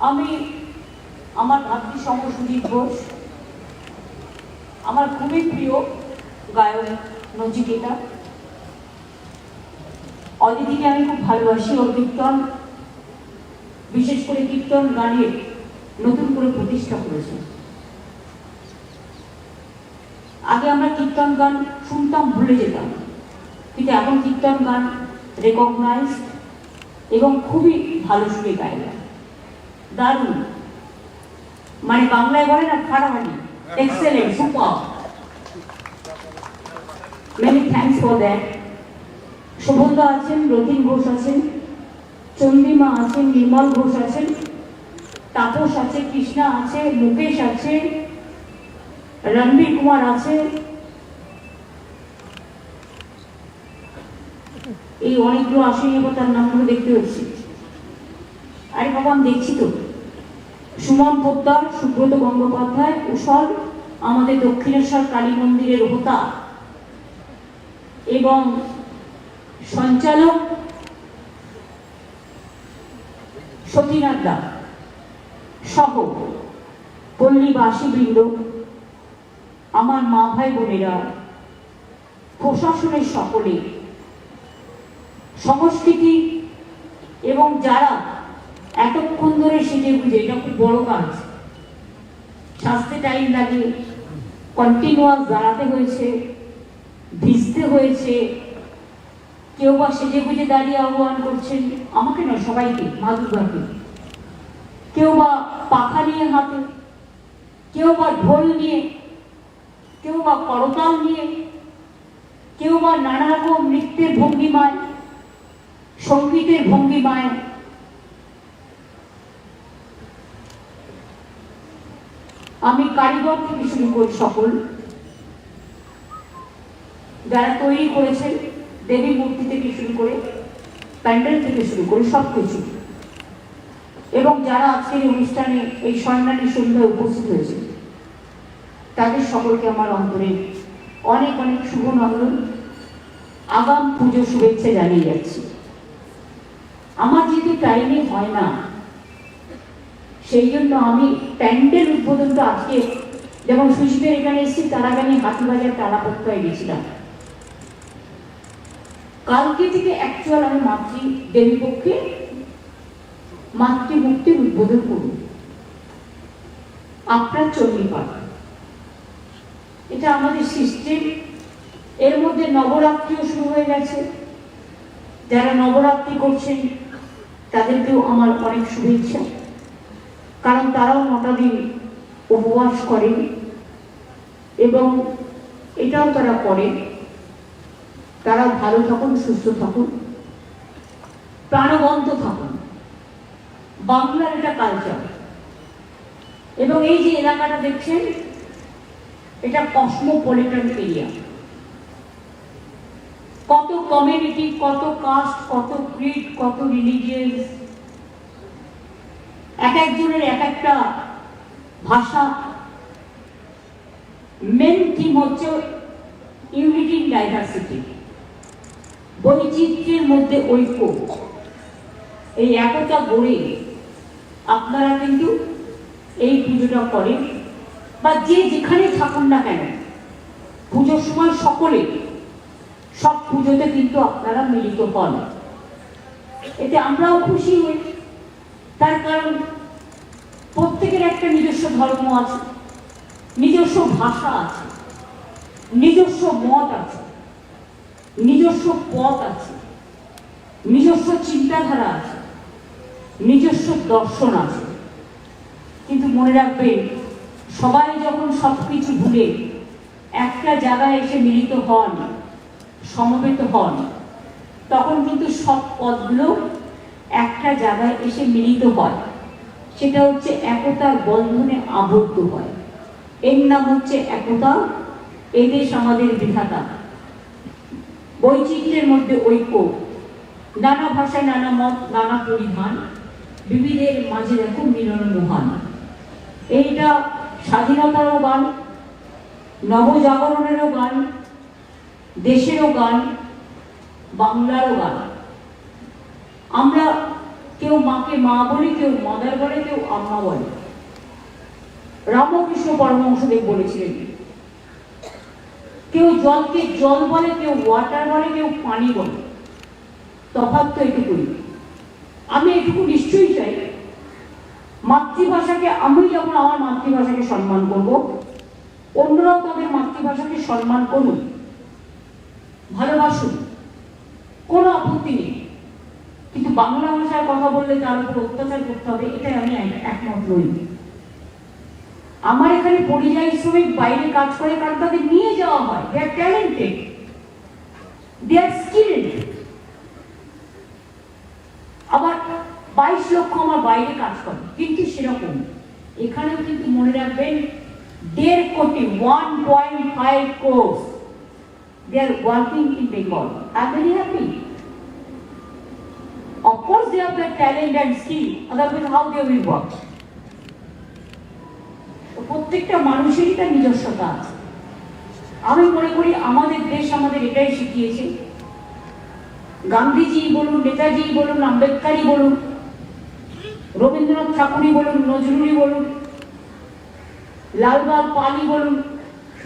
আমি আমার ভাতৃ সঙ্গ সুদীপ ঘোষ। আমার খুবই প্রিয় গায়ক, নচিকেতা। অদিতিকে আমি খুব ভালোবাসি, ওর কীর্তন, বিশেষ করে কীর্তন গানের নতুন করে প্রতিষ্ঠা করেছে। আগে আমরা কীর্তন গান শুনতাম, ভুলে যেতাম। কিন্তু এখন কীর্তন গান রেকগনাইজ এবং খুবই ভালো সুরে গায় দারুণ। মানে বাংলায় বলে না ফাটাফাটি excellent super many thanks for that শোভনদা আছেন, রতিন ঘোষ আছেন, চন্দ্রিমা আছেন, নির্মল ঘোষ আছেন, তাপস আছে, কৃষ্ণা আছে, মুকেশ আছে, রণবীর কুমার আছে এই অনেকগুলো আসেনি, এবার তার নামগুলো দেখতে হচ্ছে আরে বাবা আমি দেখছি তো। সুমন পোদ্দার, সুব্রত গঙ্গোপাধ্যায়, কুশল, আমাদের দক্ষিণেশ্বর কালী মন্দিরের হোতা এবং সঞ্চালক সতীনাথ দা সহ পল্লীবাসীবৃন্দ, আমার মা ভাই বোনেরা, প্রশাসনের সকলে সংস্কৃতি এবং যারা এতক্ষণ ধরে সেজে বুঝে, এটা খুব বড় কাজ। সাজতে টাইম লাগে কন্টিনিউয়াস দাঁড়াতে হয়েছে, ভিজতে হয়েছে। কেউ বা সেজে গুজে দাঁড়িয়ে আহ্বান করছেন, আমাকে নয়, সবাইকে, মা কেউ বা পাখা নিয়ে হাতে কেউ বা ঢোল নিয়ে, কেউ বা করতাল নিয়ে, কেউ বা নানা রকম নৃত্যের ভঙ্গিমায় সঙ্গীতের ভঙ্গিমায় আমি কারিগর থেকে শুরু করি সকল। যারা তৈরি করেছেন, দেবী মূর্তি থেকে শুরু করে প্যান্ডেল থেকে শুরু করে সব কিছু এবং যারা আজকের অনুষ্ঠানে, এই সম্মানী সন্ধ্যায় উপস্থিত হয়েছে তাদের সকলকে আমার অন্তরে অনেক অনেক শুভ নন্দন। আগাম পুজো শুভেচ্ছা জানিয়ে যাচ্ছি। আমার যেহেতু টাইমে হয় না সেই জন্য আমি প্যান্ডেল উদ্বোধনটা আজকে যেমন সুশীতের এখানে এসেছি, তার আগে আমি হাতিবাজার তালাপত্তায় গেছিলাম। কালকে থেকে অ্যাকচুয়াল আমি মাতৃ দেবী পক্ষে মাতৃমুক্তির উদ্বোধন করুন আপনার চণ্ডীপাঠ এটা আমাদের সিস্টেম এর মধ্যে নবরাত্রিও শুরু হয়ে গেছে। যারা নবরাত্রি করছেন তাদেরকেও আমার অনেক শুভেচ্ছা। কারণ তারাও নটা দিন উপবাস করেন এবং এটাও তারা করেন তারা ভালো থাকুন, সুস্থ থাকুন, প্রাণবন্ত থাকুন। বাংলার এটা কালচার এবং এই যে এলাকাটা দেখছেন, এটা কসমোপলিটন এরিয়া কত কমিউনিটি কত কাস্ট কত ক্রিড কত রিলিজিয়াস এক একজনের এক একটা ভাষা। মেন থিম হচ্ছে ইউনিটি ডাইভার্সিটি বৈচিত্র্যের মধ্যে ঐক্য। এই একতা গড়ে আপনারা কিন্তু এই পুজোটা করেন। বা যে যেখানে থাকুন না কেন, পুজোর সময় সকলে সব পুজোতে কিন্তু আপনারা মিলিত হন। এতে আমরাও খুশি হই। তার কারণ, প্রত্যেকের একটা নিজস্ব ধর্ম আছে, নিজস্ব ভাষা আছে, নিজস্ব মত আছে, নিজস্ব পথ আছে, নিজস্ব চিন্তাধারা আছে, নিজস্ব দর্শন আছে। কিন্তু মনে রাখবেন, সবাই যখন সব কিছু ভুলে একটা জায়গায় এসে মিলিত হন সমবেত হন। তখন কিন্তু সব পদগুলো একটা জায়গায় এসে মিলিত হয়। সেটা হচ্ছে একতার বন্ধনে আবদ্ধ হয়। এর নাম হচ্ছে একতা। এদেশ আমাদের বিধাতা। বৈচিত্র্যের মধ্যে ঐক্য। নানা ভাষায় নানা মত, নানা পরিধান। বিবিধের মাঝে দেখো মিলন মহান। এইটা স্বাধীনতারও গান নবজাগরণেরও গান দেশেরও গান, বাংলারও গান। আমরা কেউ মাকে মা বলি, কেউ মাদার বলে, কেউ আম্মা বলে। রামকৃষ্ণ পরমহংসদেব বলেছিলেন, কেউ জলকে জল বলে, কেউ ওয়াটার বলে, কেউ পানি বলে। তফাৎ তো এটুকুই। আমি এটুকু নিশ্চয়ই চাই, মাতৃভাষাকে আমি যেমন আমার মাতৃভাষাকে সম্মান করব, অন্যরাও তাদের মাতৃভাষাকে সম্মান করুন ভালোবাসুন। কোনো আপত্তি নেই। কিন্তু বাংলা ভাষায় কথা বললে তার উপর অত্যাচার করতে হবে, এটাই আমি এক- একমত নই। আমার এখানে পরিযায়ী শ্রমিক বাইরে কাজ করে, কারণ তাদের নিয়ে যাওয়া হয়। দে আর ট্যালেন্টেড দে আর স্কিল্ড আবার বাইশ লক্ষ আমার বাইরে কাজ করে। কিন্তু সেরকম এখানেও কিন্তু মনে রাখবেন, দেড় কোটি one point five crores they are working in Bengal I very happy Of course, they have the talent and skill, otherwise how they will work? প্রত্যেকটা মানুষেরই তার নিজস্বতা আছে। আমি মনে করি আমাদের দেশ আমাদের এটাই শিখিয়েছে। গান্ধীজি বলুন নেতাজি বলুন আম্বেদকারই বলুন রবীন্দ্রনাথ ঠাকুরই বলুন নজরুলই বলুন লালবাগ পালি বলুন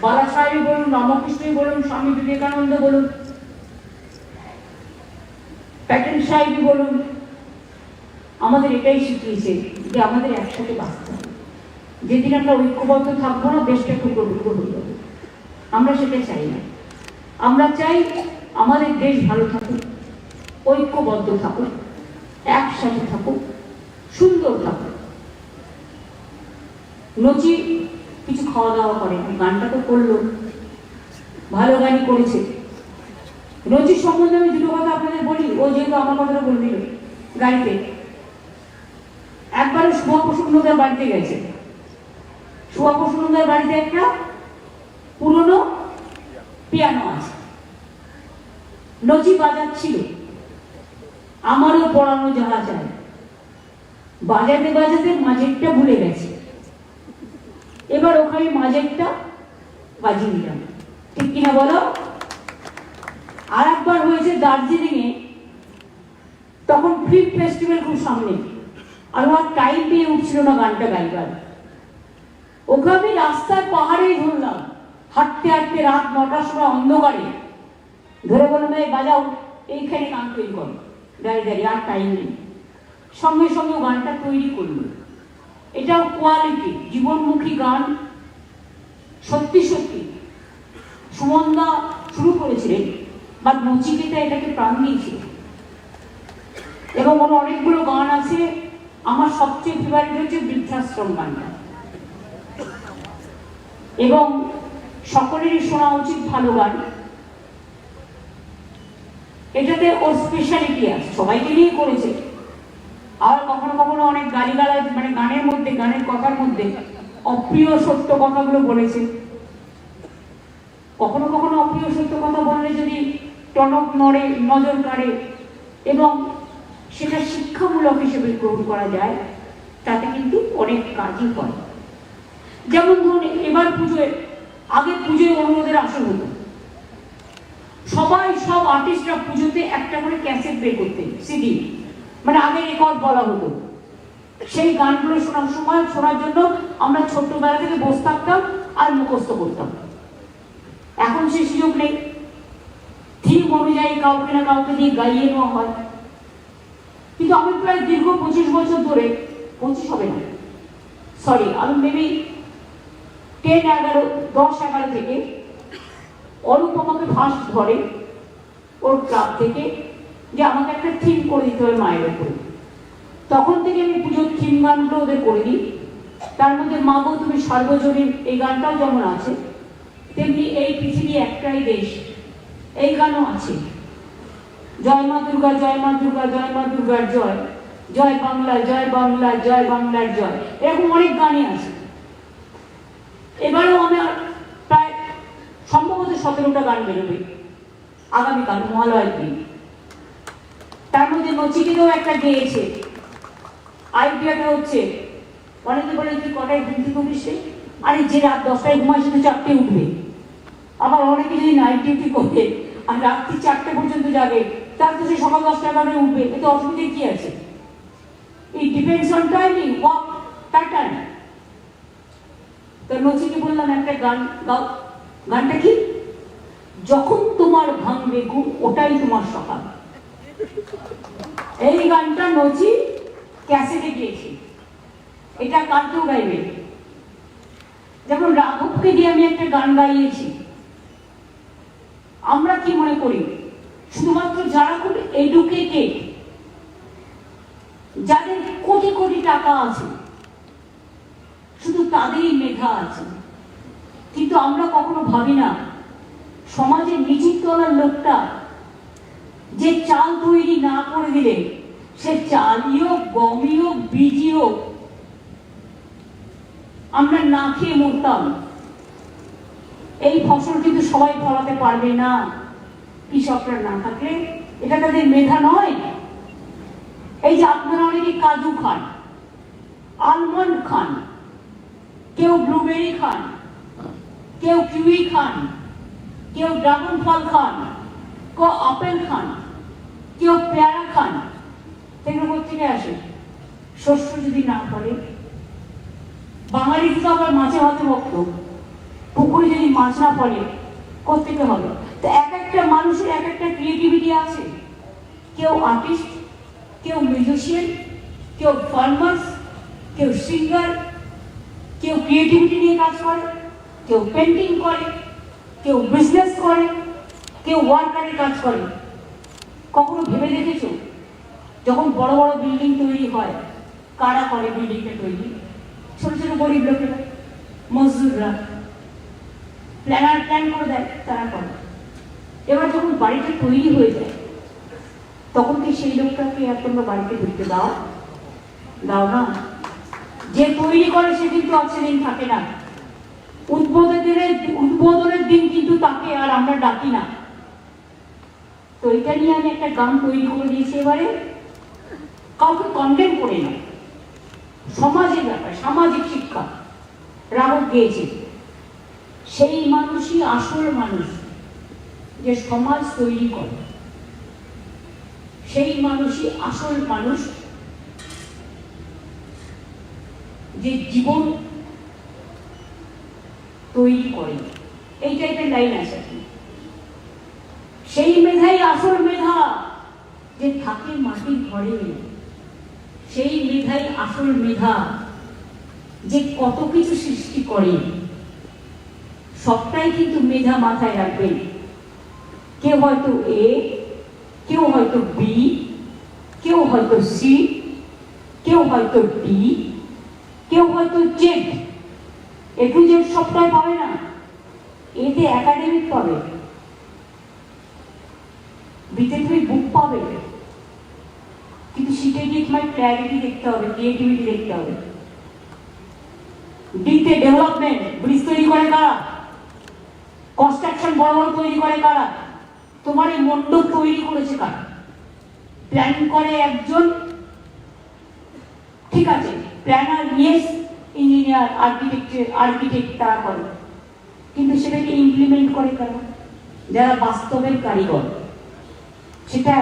বালাসাহেবই বলুন রামকৃষ্ণই বলুন, স্বামী বিবেকানন্দ বলুন প্যাটেন সাহেবই বলুন, আমাদের এটাই শিখিয়েছে যে আমাদের একসাথে বাঁচতে হবে। যেদিন আমরা ঐক্যবদ্ধ থাকব না, দেশটা টুকরো টুকরো হয়ে যাবে। আমরা সেটা চাই না। আমরা চাই আমাদের দেশ ভালো থাকুক, ঐক্যবদ্ধ থাকুক, একসাথে থাকুক, সুন্দর থাকুক। নচি কিছু খাওয়া দাওয়া করে। গানটা তো করল। ভালো গানই করেছে। নজির সম্বন্ধে আমি দুটো কথা আপনাদের বলি। ও যেহেতু আমার কথাটা বলে দিল গাড়িতে। একবার শুভা প্রসন্নদার বাড়িতে গেছে। শুভা প্রসন্নদার বাড়িতে একটা পুরনো পিয়ানো আছে। নজি বাজাচ্ছিল আমারও পড়ানো যাহা যায় বাজাতে বাজাতে মাঝেরটা ভুলে গেছে। এবার ওখানে মাঝেরটা বাজিয়ে নিলাম। ঠিক কিনা বলো? আর একবার হয়েছে দার্জিলিং এ তখন ফিল্ম ফেস্টিভ্যাল খুব সামনে। আর আমার টাইম পেয়ে উঠছিল না গানটা গাইবার। ওকে আমি পাহাড়েই ধরলাম। হাঁটতে হাঁটতে রাত নটার সময় অন্ধকারে। ধরে বললাম এই বাজাও, এইখানে গান তৈরি করো। দাঁড়িয়ে আর টাইম নেই। সঙ্গে সঙ্গে গানটা তৈরি করল। এটাও কোয়ালিটি জীবনমুখী গান, সত্যি সত্যি। সুমনদা শুরু করেছিলেন বা নচিকেতা এটাকে প্রাণ দিয়েছিল। এবং ওর অনেকগুলো গান আছে, আমার সবচেয়ে ফেভারিট হচ্ছে বৃদ্ধাশ্রম গানটা। এবং সকলেরই শোনা উচিত ভালো গান। এটাতে ওর স্পেশালিটি আছে, সবাইকে নিয়ে করেছে। আর কখনো কখনো অনেক গালিগালাজ মানে গানের মধ্যে, গানের কথার মধ্যে অপ্রিয় সত্য কথাগুলো বলেছে কখনো কখনো অপ্রিয় সত্য কথা বললে যদি টনক নড়ে, নজর কাড়ে এবং সেটা শিক্ষামূলক হিসেবে গ্রহণ করা যায়, তাতে কিন্তু অনেক কাজই করে যেমন ধরুন, এবার পুজোয়, আগে পুজোয় অনুরোধের আসর হতো। সবাই, সব আর্টিস্টরা পুজোতে একটা করে ক্যাসেট বের করতেন সিডি মানে আগে রেকর্ড বলা হতো। সেই গানগুলো শোনার সময়, শোনার জন্য আমরা ছোট্টবেলা থেকে বসে থাকতাম আর মুখস্থ করতাম। এখন সে সুযোগ নেই। থিম অনুযায়ী কাউকে না কাউকে দিয়ে গাইয়ে নেওয়া হয়। কিন্তু আমি প্রায় দীর্ঘ পঁচিশ বছর ধরে, পঁচিশ হবে না সরি আমি মেবি টেন এগারো, দশ, এগারো থেকে অরূপ আমাকে ফার্স্ট ধরে ওর ক্লাব থেকে। যে আমাকে একটা থিম করে দিতে হবে মায়ের উপরে তখন থেকে আমি পুজোর থিম গানগুলো ওদের করে দিই তার মধ্যে মা গো তুমি সর্বজনীন এই গানটাও যেমন আছে, তেমনি এই পৃথিবী একটাই দেশ, এই গানও আছে। জয় মা দুর্গা, জয় মা দুর্গা, জয় মা দুর্গার জয় জয় বাংলা জয় বাংলা, জয় বাংলার জয়, এরকম অনেক গানই আছে। এবারেও আমার প্রায় সম্ভবত সতেরোটা গান বেরোবে আগামীকাল, মহালয়ের দিন। তার মধ্যে নচিকেতেও একটা গেয়েছে আইডিয়াটা হচ্ছে, অনেকে বলে তুই কটায় ঘুম থেকে আরে যে রাত দশটায় ঘুমায় সে চারটে উঠবে। আবার অনেকে যদি নাইট ডিউটি করে আর রাত্রি চারটে পর্যন্ত যাবে তার তো সে সকাল দশটা এগারোটায় উঠবে। এতে অসুবিধে কি আছে? এই depends on timing walk pattern তো নচিকে বললাম একটা গান গাও। গানটা কি? যখন তোমার ভাঙবে ঘুম, ওটাই তোমার সকাল। এই গানটা নচি ক্যাসেটে গিয়েছি। এটা কালকেও গাইবে। যেমন রাঘবকে দিয়ে আমি একটা গান গাইয়েছি। আমরা কি মনে করি? শুধুমাত্র যারা খুব এডুকেটেড যাদের কোটি কোটি টাকা আছে, শুধু তাদেরই মেধা আছে। কিন্তু আমরা কখনো ভাবি না, সমাজের নিচুর তলার লোকটা যে চাল তৈরি না করে দিলে, সে চালই হোক, গমই হোক, বীজই হোক, আমরা না খেয়ে মরতাম। এই ফসল কিন্তু সবাই ফলাতে পারবে না। কৃষকরা না থাকলে এটা তাদের মেধা নয়। এই যে আপনারা অনেকে কাজু খান আলমন্ড খান, কেউ ব্লুবেরি খান, কেউ কিউই খান, কেউ ড্রাগন ফল খান, কেউ আপেল খান কেউ পেয়ারা খান, সেগুলো থেকে আসে? শস্য যদি না করে বাঙালি তো আবার মাছে ভাতে ভক্ত। পুকুরে যদি মাছ না পড়ে কোথেকে হবে? তো এক একটা মানুষের এক একটা ক্রিয়েটিভিটি আছে। কেউ আর্টিস্ট কেউ মিউজিশিয়ান কেউ ফার্মার্স কেউ সিঙ্গার কেউ ক্রিয়েটিভিটি নিয়ে কাজ করে, কেউ পেন্টিং করে, কেউ বিজনেস করে, কেউ ওয়ার্কারের কাজ করে। কখনো ভেবে দেখেছ? যখন বড় বড় বিল্ডিং তৈরি হয়, কারা করে বিল্ডিংটা তৈরি? ছোট ছোট গরিব লোকেরা, মজদুররা। প্ল্যানার প্ল্যান করে দেয়, তারা করে। এবার যখন বাড়িটা তৈরি হয়ে যায়, তখন কি সেই লোকটাকে আর তোমরা বাড়িতে ঢুকতে দাও? দাও না। যে তৈরি করে, সে কিন্তু সেদিন থাকে না। উদ্বোধনের উদ্বোধনের দিন কিন্তু তাকে আর আমরা ডাকি না। তো এটা নিয়ে আমি একটা গান তৈরি করে দিয়েছি এবারে। কাউকে কন্টেন্ট করে না। সমাজের ব্যাপার, সামাজিক শিক্ষা। রাঘব গিয়েছে। সেই মানুষই আসল মানুষ যে সমাজ তৈরি করে। সেই মানুষই আসল মানুষ যে জীবন তৈরি করে। এই টাইপের লাইন আছে। সেই মেধাই আসল মেধা যে থাকে মাটির ঘরে। সেই মেধাই আসল মেধা যে কত কিছু সৃষ্টি করে। সবটাই কিন্তু মেধা মাথায় রাখবেন কেউ হয়তো এ, কেউ হয়তো বি, কেউ হয়তো সি, কেউ হয়তো ডি, কেউ হয়তো জেড। একটু জেড সবটাই পাবে না। এতে একাডেমিক পাবে। তুমি বুক পাবে। কিন্তু সিটে গিয়ে তোমার ক্ল্যারিটি দেখতে হবে ক্রিয়েটিভিটি দেখতে হবে। ডিতে ডেভেলপমেন্ট ব্রিজ তৈরি করে কারা? কনস্ট্রাকশন বড় বড় তৈরি করে কারা? তোমার এই মণ্ডপ তৈরি করেছে কারা? প্ল্যান করে একজন। ঠিক আছে প্ল্যানার ইয়েস ইঞ্জিনিয়ার আর্কিটেক্টের আর্কিটেক্ট তারা করে। কিন্তু সেটাকে ইমপ্লিমেন্ট করে কারা? যারা বাস্তবের কারিগর। সেটা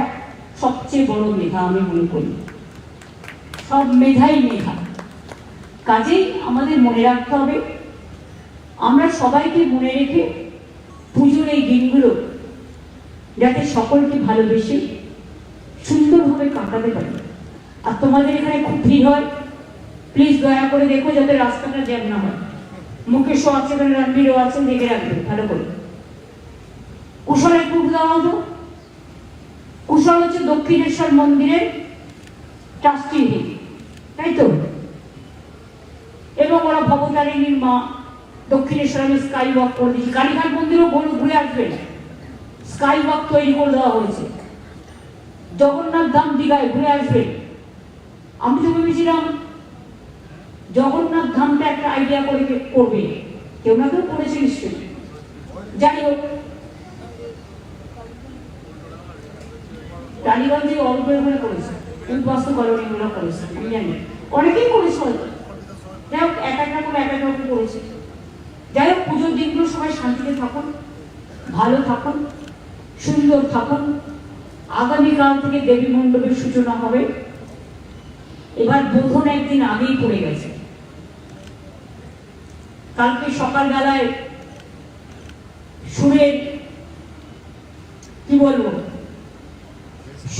সবচেয়ে বড় মেধা আমি মনে করি। সব মেধাই মেধা। কাজেই আমাদের মনে রাখতে হবে, আমরা সবাইকে মনে রেখে পুজোর এই দিনগুলো যাতে সকলকে ভালোবেসে সুন্দরভাবে কাটাতে পারি। আর তোমাদের এখানে খুব ভিড় হয়, প্লিজ দয়া করে দেখো যাতে রাস্তাটা জ্যাম না হয়। মুকেশও আছে রণবীরও আছে দেখে রাখবে, ভালো করে। কুশলের একটু উঠে দাঁড়াও কুশল হচ্ছে দক্ষিণেশ্বর মন্দিরের ট্রাস্টি তাই তো? এবং ওরা ভবতারিণীর মা দক্ষিণেশ্বর আমি স্কাই ওয়াক করে দিয়েছি। কালীঘাট মন্দিরও ঘুরে ঘুরে আসবেন স্কাই ওয়াক তৈরি করে দেওয়া হয়েছে। জগন্নাথ ধাম দীঘায় ঘুরে আসবেন আমি তো ভেবেছিলাম জগন্নাথ ধামটা একটা আইডিয়া করে করবে। কেউ না কেউ করেছে নিশ্চয়ই। যাই হোক টালিগঞ্জে অল্প করে করেছে উদ্বাস্তু কলোনি গুলো করেছে আমি জানি অনেকেই করেছে হয়তো। যাই হোক, এক একটা করে এক এক রকম করেছে। যাই হোক, পুজোর দিনগুলো সবাই শান্তিতে থাকুন, ভালো থাকুন, সুন্দর থাকুন। আগামীকাল থেকে দেবী মণ্ডপের সূচনা হবে। এবার বোধন একদিন আগেই পড়ে গেছে। কালকে সকালবেলায় সুরের, কি বলব?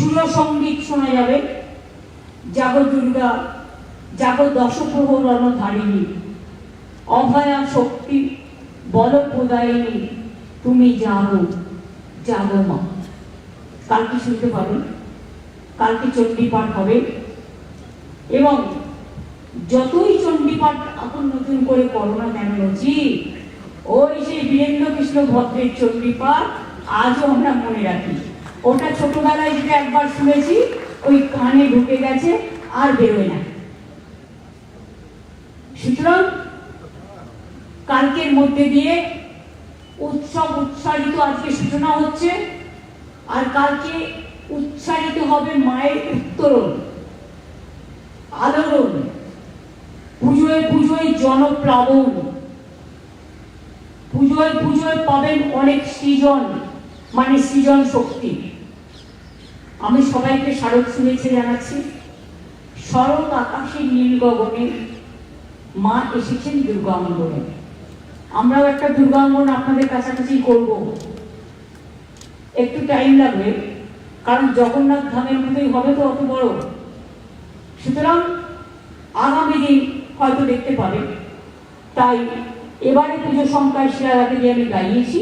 সুর সংগীত শোনা যাবে। জাগ দুর্গা জাগ দশপ্রহর রণধারিণী অভয়া শক্তি, বল প্রদায়িনী, তুমি জাগো জাগো মা। কালকে শুনতে পাবেন কালকে চণ্ডীপাঠ হবে? এবং যতই চণ্ডীপাঠ এখন নতুন করে করো না কেন জি ওই সেই বীরেন্দ্র কৃষ্ণ ভদ্রের চণ্ডীপাঠ আজও আমরা মনে রাখি। ওটা ছোটবেলায় যেটা একবার শুনেছি, ওই কানে ঢুকে গেছে, আর বেরোয় না। সুতরাং কালকের মধ্যে দিয়ে উৎসব উৎসাহিত, আজকে সূচনা হচ্ছে, আর কালকে উৎসাহিত হবে মায়ের উত্তরণ আলোড়ন, পুজোয় পুজোয় জনপ্লাবন। পুজোয় পুজোয় পাবেন অনেক সৃজন মানে সৃজন শক্তি। আমি সবাইকে স্মারক শুনেছে জানাচ্ছি। শরৎ আকাশের নীল গগনে মা এসেছেন দুর্গাঙ্গনে আমরাও একটা দুর্গাঙ্গন আপনাদের কাছাকাছি করব। একটু টাইম লাগবে, কারণ জগন্নাথ ধামের মতোই হবে তো অত বড়। সুতরাং আগামী দিন হয়তো দেখতে পাবেন। তাই এবারে পুজো সংখ্যায় শিলারাতে যে আমি গাইয়েছি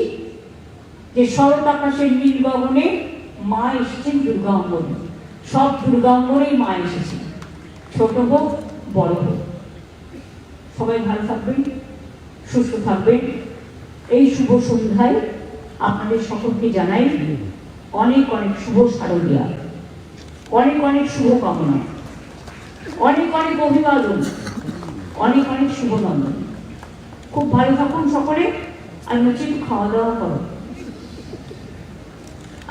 যে শরৎ আকাশের নীল গগনে মা এসেছেন দুর্গাঙ্গনে। সব দুর্গাঙ্গনেই মা এসেছেন। ছোট হোক, বড় হোক। সবাই ভালো থাকবেন, সুস্থ থাকবেন। এই শুভ সন্ধ্যায় আপনাদের সকলকে জানাই অনেক অনেক শুভ শারদিয়া। অনেক অনেক শুভ কামনা। অনেক অনেক অভিবাদন। অনেক অনেক শুভনন্দন খুব ভালো থাকুন সকলে, আর একটু খাওয়া দাওয়া করো।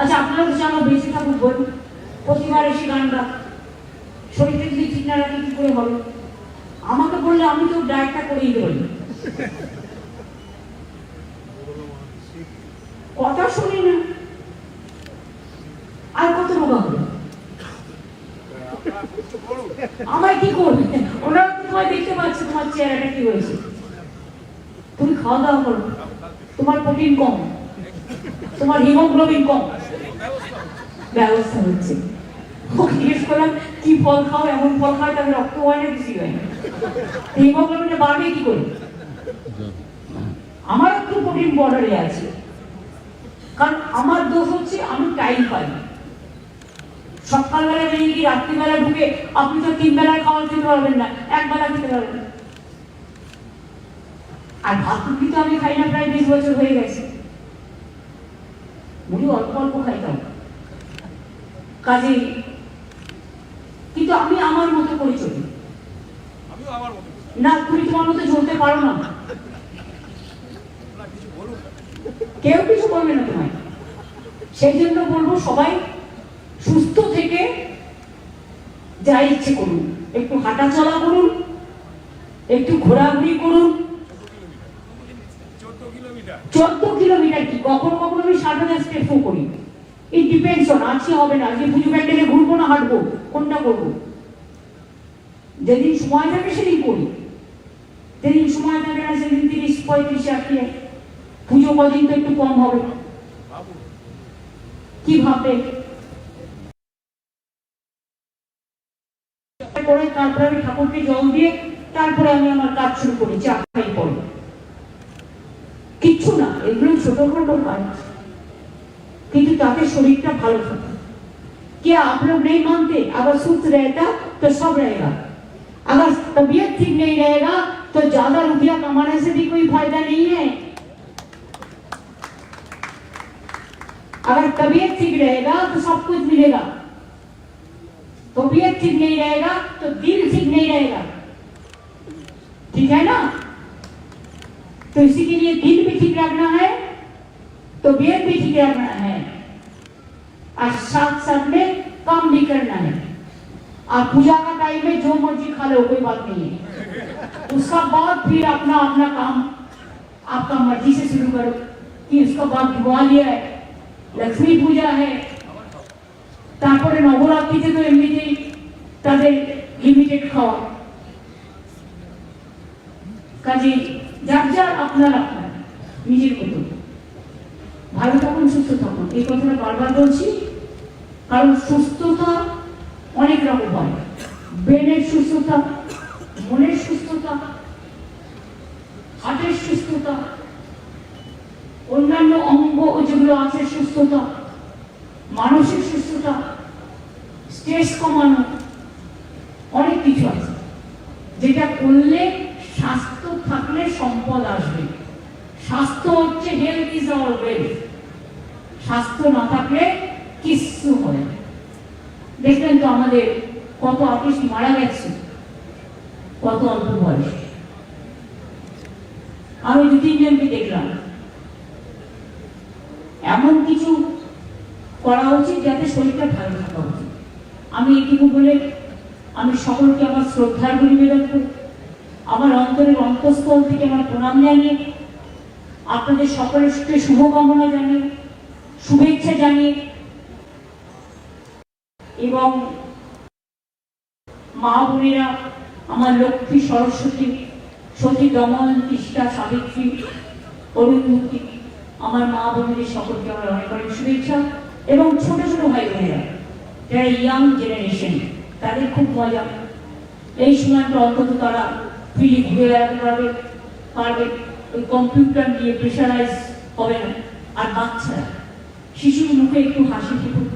আচ্ছা আপনারা আমার বেঁচে থাকুক বলুন। প্রতিবার এসে গান গান শরীরটা যদি ঠিক না রাখি, কি করে হবে? আমাকে বললে আমি তো ডায়েটটা করেই দেবো। কথা শুনি না। আর কত রোগা হবে আমায় কি করবে? ওনারা তোমায় দেখতে পাচ্ছে, তোমার চেহারাটা কি হয়েছে? তুমি খাওয়া দাওয়া করো। তোমার প্রোটিন কম, তোমার হিমোগ্লোবিন কম। ব্যবস্থা হচ্ছে। ওকে জিজ্ঞেস করলাম, কি ফল খাও? এমন ফল খাও তাহলে রক্ত হয় না বেশি হয় না? হিমোগ্লোবিনটা বাড়বে কি করে? আমার একটু প্রোটিন বর্ডারে আছে। কারণ আমার দোষ হচ্ছে আমি টাইম পাই। সকালবেলা বেরিয়ে কি রাত্রিবেলা ঢুকে আপনি তো তিন বেলা খাবার খেতে পারবেন না, এক বেলা খেতে পারবেন না। আর ভাত রুটি তো আমি খাই না, প্রায় বিশ বছর হয়ে গেছে। মুড়ি অল্প অল্প খাইতাম। কাজে কিন্তু আমি আমার মতো করে চলি। না। তুমি তোমার মতো চলতে পারো না। কেউ কিছু বলবে না তোমায়। সেই জন্য বলব সবাই সুস্থ থেকে যা ইচ্ছে করুন। একটু হাঁটা চলা করুন একটু ঘোরাঘুরি করুন। চোদ্দ কিলোমিটার। কি? কখনো কখনো আমি হাজার স্টেপও করি? ইট ডিপেন্ডস অন হবে না, আজকে পুজো প্যান্ডেলে ঘুরবো না, হাঁটবো, কোনটা করব? যেদিন সময় থাকে সেদিন করি। যেদিন সময় থাকে না, সেদিন তিরিশ, পঁয়ত্রিশ আটটি পুজো কদিন তো একটু কম হবে। কি ভাববে? করে তারপরে আমি ঠাকুরকে জল দিয়ে, তারপরে আমি আমার কাজ শুরু করি, চা খাই পরে। কিচ্ছু না, এগুলো ছোটখাটো কাজ। किंतु ताकि शरीर का भालो था। क्या आप लोग नहीं मानते, अगर सुस्त रहता तो सब रहेगा। अगर तबीयत ठीक नहीं रहेगा तो ज़्यादा रुपया कमाने से भी कोई फ़ायदा नहीं है। अगर तबीयत ठीक रहेगा तो सब कुछ मिलेगा। तबीयत ठीक नहीं रहेगा तो दिल ठीक नहीं रहेगा। ठीक है ना? तो इसी के लिए दिल भी ठीक रखना है, तबियत भी ठीक रखना है। और साथ साथ में काम भी करना है और पूजा का टाइम में जो मर्जी खा लो कोई बात नहीं है उसका बाद फिर अपना अपना काम आपका मर्जी से शुरू करो कि उसका बाद धुआ लिया है লক্ষ্মী পূজা হ্যাঁ তারপরে নবরাত্রিতে তো এমনিতেই তাদের লিমিটেড খাওয়া কাজে যার যার আপনার আপনার নিজের মতো ভালো থাকুন সুস্থ থাকুন এই কথাটা বারবার বলছি কারণ সুস্থতা অনেক রকম হয়। ব্রেনের সুস্থতা, মনের সুস্থতা, হার্টের সুস্থতা, অন্যান্য অঙ্গ যেগুলো আছে সুস্থতা, মানসিক সুস্থতা, স্ট্রেস কমানো, অনেক কিছু আছে। যেটা করলে স্বাস্থ্য থাকলে সম্পদ আসবে। স্বাস্থ্য হচ্ছে হেলথ ইজ আওয়ার ওয়েলথ স্বাস্থ্য না থাকলে কিচ্ছু হয়। দেখলেন তো আমাদের কত আর্টিস্ট মারা গেছে, কত অল্প বয়স। আমি দু তিনজনকে দেখলাম। এমন কিছু করা উচিত যাতে শরীরটা ভালো থাকা উচিত। আমি এটুকু বলে আমি সকলকে আমার শ্রদ্ধার নিবেদন করি। আমার অন্তরের অন্তঃস্থল থেকে আমার প্রণাম জানিয়ে, আপনাদের সকলকে শুভকামনা জানিয়ে, শুভেচ্ছা জানিয়ে এবং মা বোনেরা, আমার লক্ষ্মী সরস্বতী, সতী দমন তিষ্ঠা সাবিত্রী অরুণমুক্তি আমার মা বোনেদের সকলকে আমার অনেক অনেক শুভেচ্ছা এবং ছোট ছোট ভাই বোনেরা যারা ইয়াং জেনারেশন তাদের খুব মজা। এই সময়টা অন্তত তারা ফ্রি ঘুরে বেড়াতে পারবে পারবে। ওই কম্পিউটার নিয়ে প্রেশারাইজ হবে না। আর বাচ্চারা, শিশুর মুখে একটু হাসি ফুটুক।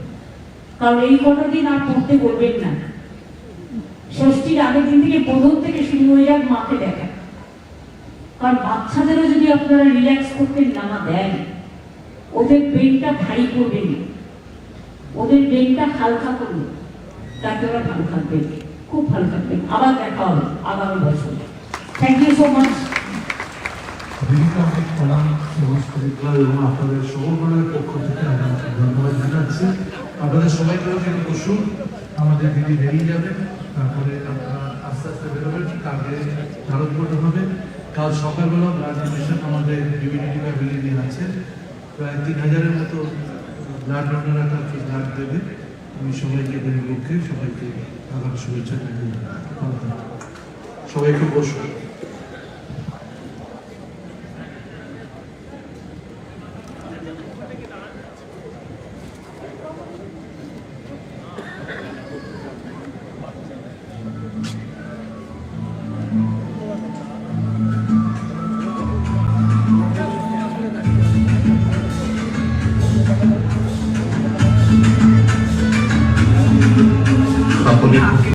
কারণ এই কটা দিন আর পড়তে বলবেন না। ষষ্ঠীর আগের দিন থেকে বোধন থেকে শুরু হয়ে যাক, মাকে দেখা। কারণ বাচ্চাদেরও যদি আপনারা রিল্যাক্স করতে না দেন, ওদের ব্রেনটা ভারী করবেন ওদের ব্রেনটা হালকা করুন তাতে ওরা ভালো থাকবেন খুব ভালো থাকবেন আবার দেখা হবে আগামী বছর। থ্যাংক ইউ সো মাচ আপনাদের সকলের পক্ষ থেকে ধন্যবাদ জানাচ্ছি। আপনাদের সবাইকে এখানে বসুন আমাদের দিদি বেরিয়ে যাবেন তারপরে আপনারা আস্তে আস্তে বেরোবেন। কালকে ভারতবর্ষ হবে। কাল সকালবেলা ব্লাড ডোনেশন আমাদের ডিভিনিটি প্যাভিলিয়নে আছে প্রায় তিন হাজারের মতো ব্লাড ডোনাররা কালকে ব্লাড দেবে। আমি সবাইকে পক্ষে সবাইকে আগাম শুভেচ্ছা। সবাইকে বসুন।